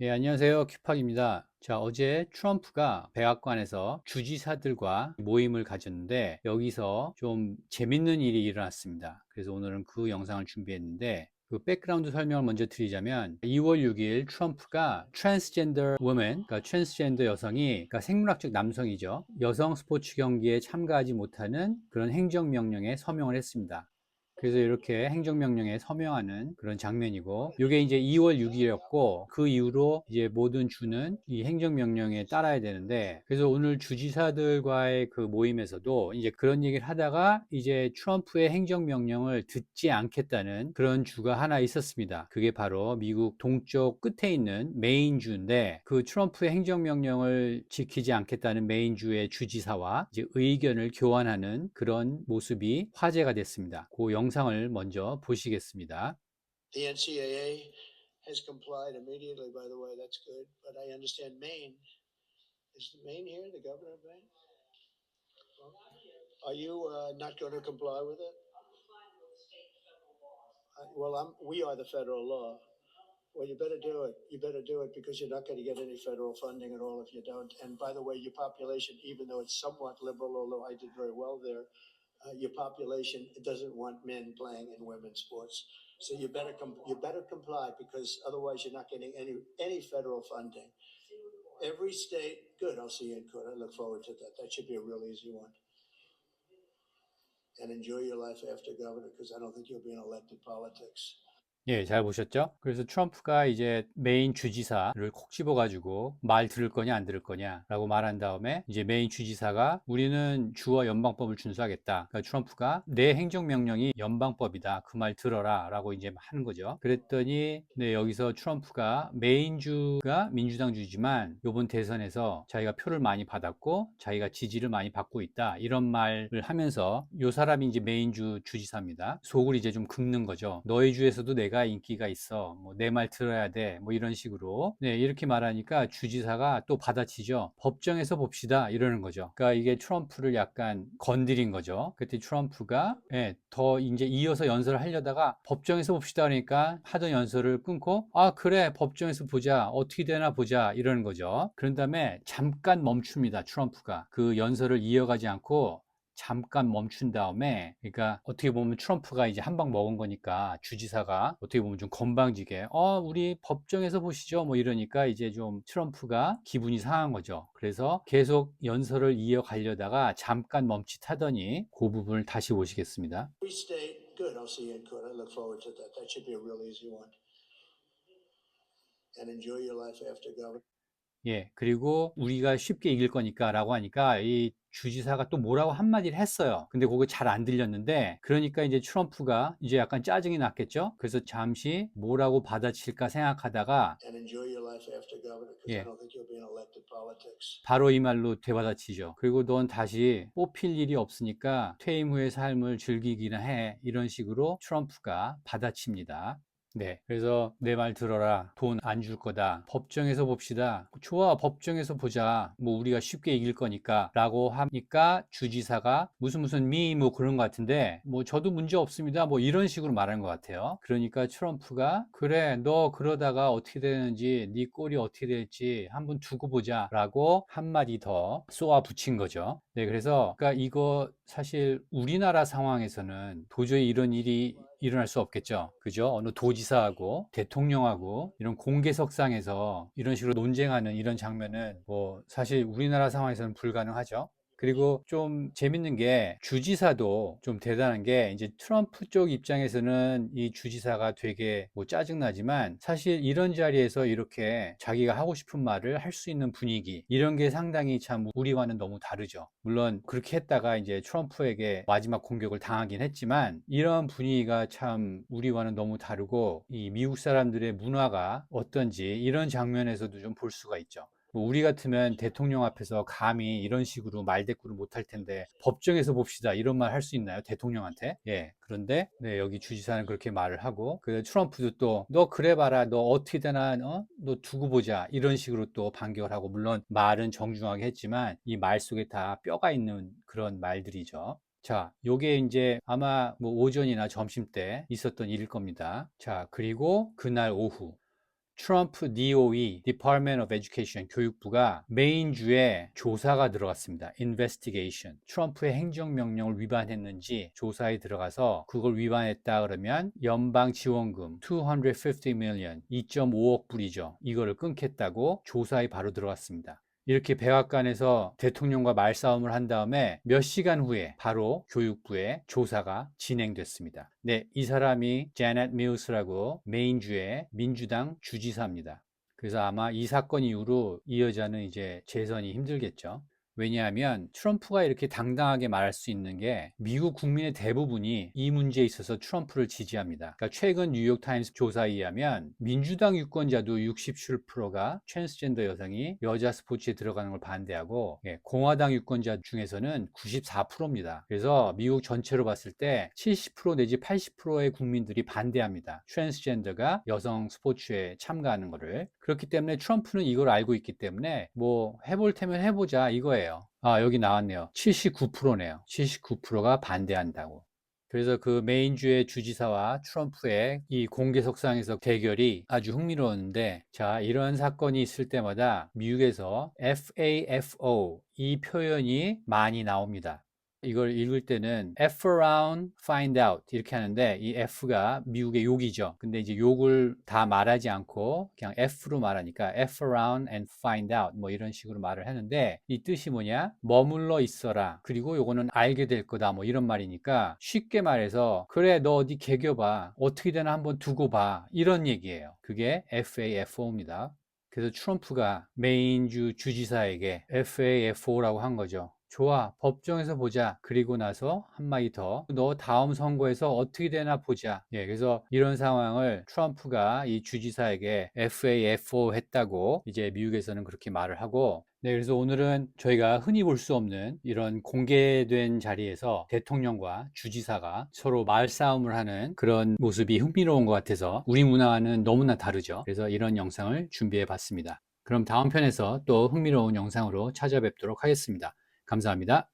예, 안녕하세요. 큐팍입니다. 자, 어제 트럼프가 백악관에서 주지사들과 모임을 가졌는데 여기서 좀 재밌는 일이 일어났습니다. 그래서 오늘은 그 영상을 준비했는데 그 백그라운드 설명을 먼저 드리자면 2월 6일 트럼프가 트랜스젠더 woman, 그러니까 트랜스젠더 여성이 그러니까 생물학적 남성이죠. 여성 스포츠 경기에 참가하지 못하는 그런 행정명령에 서명을 했습니다. 그래서 이렇게 행정명령에 서명하는 그런 장면이고, 이게 이제 2월 6일이었고, 그 이후로 이제 모든 주는 이 행정명령에 따라야 되는데, 그래서 오늘 주지사들과의 그 모임에서도 이제 그런 얘기를 하다가 이제 트럼프의 행정명령을 듣지 않겠다는 그런 주가 하나 있었습니다. 그게 바로 미국 동쪽 끝에 있는 메인주인데, 그 트럼프의 행정명령을 지키지 않겠다는 메인주의 주지사와 이제 의견을 교환하는 그런 모습이 화제가 됐습니다. 그 영 상을 먼저 보시겠습니다. The NCAA has complied immediately, by the way, that's good, but I understand Maine, is Maine here, the governor of Maine? Are you uh, not going to comply with it? Uh, Well, I'm, we are the federal law. Well, you better do it. You better do it because you're not going to get any federal funding at all if you don't. And by the way, your population, even though it's somewhat liberal, although I did very well there, uh, your population doesn't want men playing in women's sports. So you better com- you better comply because otherwise you're not getting any any federal funding. Every state, good. I'll see you in court. I look forward to that. That should be a real easy one. And enjoy your life after governor because I don't think you'll be in elected politics. 예, 잘 보셨죠? 그래서 트럼프가 이제 메인 주지사를 콕 집어가지고 말 들을 거냐 안 들을 거냐라고 말한 다음에 이제 메인 주지사가 우리는 주와 연방법을 준수하겠다. 그러니까 트럼프가 내 행정명령이 연방법이다. 그 말 들어라 라고 이제 하는 거죠. 그랬더니 네, 여기서 트럼프가 메인 주가 민주당 주지만 이번 대선에서 자기가 표를 많이 받았고 자기가 지지를 많이 받고 있다. 이런 말을 하면서 이 사람이 이제 메인 주 주지사입니다. 속을 이제 좀 긁는 거죠. 너희 주에서도 내가 인기가 있어. 뭐 내 말 들어야 돼. 뭐 이런 식으로. 네, 이렇게 말하니까 주지사가 또 받아치죠. 법정에서 봅시다. 이러는 거죠. 그러니까 이게 트럼프를 약간 건드린 거죠. 그때 트럼프가 예, 더 이제 이어서 연설을 하려다가 법정에서 봅시다 그러니까 하던 연설을 끊고 아, 그래. 법정에서 보자. 어떻게 되나 보자. 이러는 거죠. 그런 다음에 잠깐 멈춥니다. 트럼프가. 그 연설을 이어가지 않고 잠깐 멈춘 다음에 그러니까 어떻게 보면 트럼프가 이제 한 방 먹은 거니까 주지사가 어떻게 보면 좀 건방지게 어 우리 법정에서 보시죠. 뭐 이러니까 이제 좀 트럼프가 기분이 상한 거죠. 그래서 계속 연설을 이어가려다가 잠깐 멈칫하더니 그 부분을 다시 보시겠습니다. 예 그리고 우리가 쉽게 이길 거니까 라고 하니까 이 주지사가 또 뭐라고 한마디를 했어요. 근데 그거 잘 안 들렸는데, 그러니까 이제 트럼프가 이제 약간 짜증이 났겠죠? 그래서 잠시 뭐라고 받아칠까 생각하다가 politics. 바로 이 말로 되받아치죠. 그리고 넌 다시 뽑힐 일이 없으니까 퇴임 후의 삶을 즐기기나 해. 이런 식으로 트럼프가 받아칩니다. 네. 그래서 내 말 들어라. 돈 안 줄 거다. 법정에서 봅시다. 좋아. 법정에서 보자. 뭐 우리가 쉽게 이길 거니까. 라고 하니까 주지사가 무슨 무슨 미 뭐 그런 것 같은데 뭐 저도 문제 없습니다. 뭐 이런 식으로 말하는 것 같아요. 그러니까 트럼프가 그래. 너 그러다가 어떻게 되는지 네 꼴이 어떻게 될지 한번 두고 보자. 라고 한마디 더 쏘아 붙인 거죠. 네. 그래서 그러니까 이거 사실 우리나라 상황에서는 도저히 이런 일이 일어날 수 없겠죠. 그죠? 어느 도지사하고 대통령하고 이런 공개석상에서 이런 식으로 논쟁하는 이런 장면은 뭐 사실 우리나라 상황에서는 불가능하죠. 그리고 좀 재밌는 게 주지사도 좀 대단한 게 이제 트럼프 쪽 입장에서는 이 주지사가 되게 뭐 짜증나지만 사실 이런 자리에서 이렇게 자기가 하고 싶은 말을 할 수 있는 분위기 이런 게 상당히 참 우리와는 너무 다르죠. 물론 그렇게 했다가 이제 트럼프에게 마지막 공격을 당하긴 했지만 이런 분위기가 참 우리와는 너무 다르고 이 미국 사람들의 문화가 어떤지 이런 장면에서도 좀 볼 수가 있죠. 뭐 우리 같으면 대통령 앞에서 감히 이런 식으로 말대꾸를 못할 텐데 법정에서 봅시다. 이런 말 할 수 있나요? 대통령한테? 예. 그런데 네 여기 주지사는 그렇게 말을 하고 그 트럼프도 또 너 그래 봐라. 너 어떻게 되나? 어? 너 두고 보자. 이런 식으로 또 반격을 하고 물론 말은 정중하게 했지만 이 말 속에 다 뼈가 있는 그런 말들이죠. 자, 요게 이제 아마 뭐 오전이나 점심 때 있었던 일일 겁니다. 자, 그리고 그날 오후 트럼프 DOE, Department of Education 교육부가 메인주에 조사가 들어갔습니다. investigation. 트럼프의 행정명령을 위반했는지 조사에 들어가서 그걸 위반했다 그러면 연방 지원금 250 million, 2.5억 불이죠. 이거를 끊겠다고 조사에 바로 들어갔습니다. 이렇게 백악관에서 대통령과 말싸움을 한 다음에 몇 시간 후에 바로 교육부의 조사가 진행됐습니다. 네, 이 사람이 제넷 밀스라고 메인주의 민주당 주지사입니다. 그래서 아마 이 사건 이후로 이 여자는 이제 재선이 힘들겠죠. 왜냐하면 트럼프가 이렇게 당당하게 말할 수 있는 게 미국 국민의 대부분이 이 문제에 있어서 트럼프를 지지합니다. 그러니까 최근 뉴욕타임스 조사에 의하면 민주당 유권자도 67%가 트랜스젠더 여성이 여자 스포츠에 들어가는 걸 반대하고 예, 공화당 유권자 중에서는 94%입니다. 그래서 미국 전체로 봤을 때 70% 내지 80%의 국민들이 반대합니다. 트랜스젠더가 여성 스포츠에 참가하는 것을. 그렇기 때문에 트럼프는 이걸 알고 있기 때문에 뭐 해볼 테면 해보자 이거예요. 아, 여기 나왔네요. 79%네요. 79%가 반대한다고. 그래서 그 메인주의 주지사와 트럼프의 이 공개석상에서 대결이 아주 흥미로웠는데, 자, 이런 사건이 있을 때마다 미국에서 FAFO 이 표현이 많이 나옵니다. 이걸 읽을 때는 F around, find out 이렇게 하는데 이 F가 미국의 욕이죠. 근데 이제 욕을 다 말하지 않고 그냥 F로 말하니까 F around and find out 뭐 이런 식으로 말을 하는데 이 뜻이 뭐냐? 머물러 있어라. 그리고 요거는 알게 될 거다 뭐 이런 말이니까 쉽게 말해서 그래 너 어디 개겨봐. 어떻게 되나 한번 두고 봐. 이런 얘기예요. 그게 FAFO입니다. 그래서 트럼프가 메인주 주지사에게 FAFO라고 한 거죠. 좋아, 법정에서 보자. 그리고 나서 한마디 더. 너 다음 선거에서 어떻게 되나 보자. 예, 그래서 이런 상황을 트럼프가 이 주지사에게 FAFO 했다고 이제 미국에서는 그렇게 말을 하고 네, 그래서 오늘은 저희가 흔히 볼 수 없는 이런 공개된 자리에서 대통령과 주지사가 서로 말싸움을 하는 그런 모습이 흥미로운 것 같아서 우리 문화와는 너무나 다르죠. 그래서 이런 영상을 준비해 봤습니다. 그럼 다음 편에서 또 흥미로운 영상으로 찾아뵙도록 하겠습니다. 감사합니다.